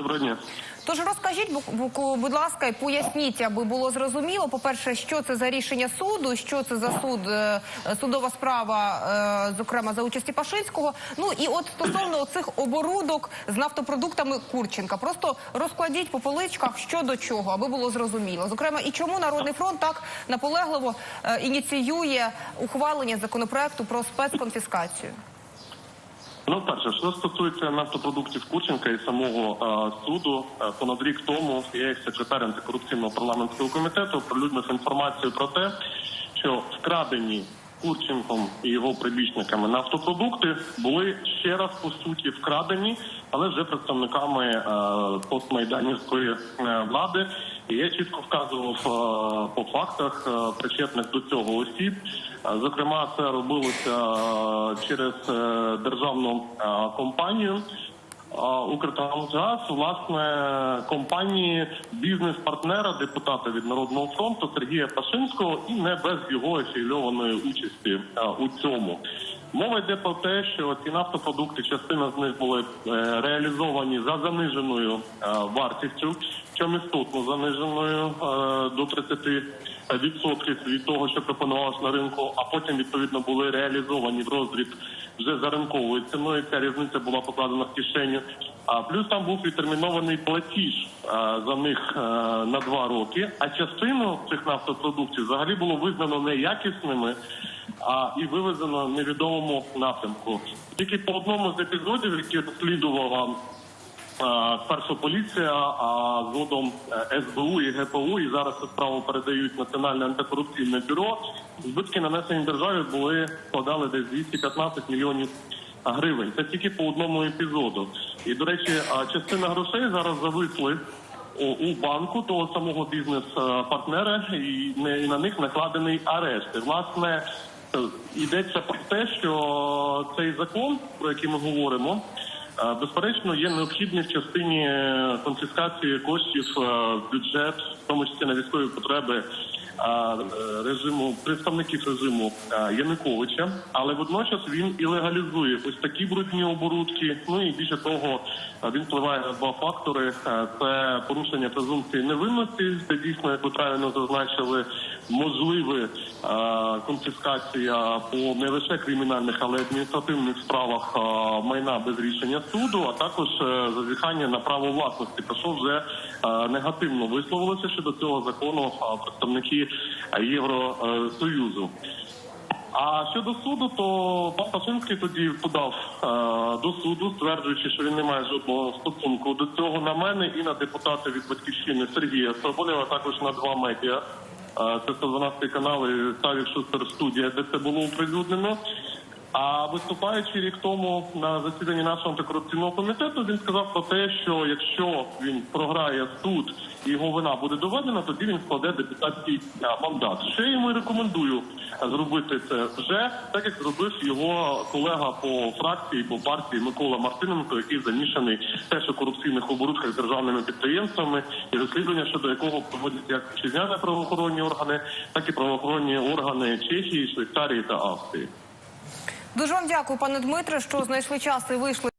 Доброго дня. Тож розкажіть, бу- бу- будь ласка, і поясніть, аби було зрозуміло. По перше, що це за рішення суду, що це за суд, е, судова справа, е, зокрема за участі Пашинського. Ну і от стосовно цих оборудок з нафтопродуктами Курченка, просто розкладіть по поличках що до чого, аби було зрозуміло. Зокрема, і чому Народний фронт так наполегливо е, ініціює ухвалення законопроекту про спецконфіскацію. Ну, перше, що стосується нафтопродуктів Курченка і самого е, суду, е, понад рік тому я, як секретар антикорупційного парламентського комітету, оприлюднив інформацію про те, що вкрадені Курченком і його прибічниками нафтопродукти були ще раз по суті вкрадені, але вже представниками е, постмайданівської е, влади. І я чітко вказував е, по фактах е, причетних до цього осіб. Е, Зокрема, це робилося е, через державну компанію. Укртрансгаз, власне, компанії бізнес-партнера, депутата від Народного фронту Сергія Пашинського, і не без його афільованої участі у цьому. Мова йде про те, що ці нафтопродукти, частина з них були е, реалізовані за заниженою е, вартістю, чому істотно заниженою е, до 30 відсотків від того, що пропонувалось на ринку, а потім відповідно були реалізовані в роздріб вже за ринковою ціною. Ця різниця була покладена в кишеню. А плюс там був відтермінований платіж за них на два роки. А частину цих нафтопродуктів взагалі було визнано неякісними. А і вивезено в невідомому напрямку. Тільки по одному з епізодів, які розслідувала Е, Спершу поліція, а згодом е, СБУ і ГПУ, і зараз цю справу передають Національне антикорупційне бюро. Збитки нанесені державі були складали десь 215 мільйонів гривень. Це тільки по одному епізоду. І до речі, частина грошей зараз зависли у, банку того самого бізнес-партнера, і на них накладений арешт. І, власне, е, йдеться про те, що цей закон, про який ми говоримо. Е, Безперечно, є необхідний в частині е, конфіскації коштів е, в бюджет, в тому числі на військові потреби е, е, режиму представників режиму е, Януковича, але водночас він і легалізує ось такі брудні оборудки. Ну і більше того, е, він впливає на два фактори: Е, це порушення презумпції невинності, це дійсно, як ви правильно зазначили, можливе е, конфіскація по не лише кримінальних, але й адміністративних справах е, майна без рішення суду, а також е, зазіхання на право власності, про що вже е, негативно висловилося щодо цього закону е, представники е, Євросоюзу. А щодо суду, то пан Пашинський тоді подав е, до суду, стверджуючи, що він не має жодного стосунку до цього на мене і на депутата від батьківщини Сергія Соболєва, також на два медіа. Е, це 112 канал і Савік Шустер студія, де це було оприлюднено. А виступаючи рік тому на засіданні нашого антикорупційного комітету, він сказав про те, що якщо він програє суд і його вина буде доведена, тоді він складе депутатський мандат. Ще йому рекомендую зробити це вже, так як зробив його колега по фракції, по партії Микола Мартиненко, який замішаний теж у корупційних оборудках з державними підприємствами, і розслідування щодо якого проводять як вітчизняні правоохоронні органи, так і правоохоронні органи Чехії, Швейцарії та Австрії. Дуже вам дякую, пане Дмитре, що знайшли час і вийшли.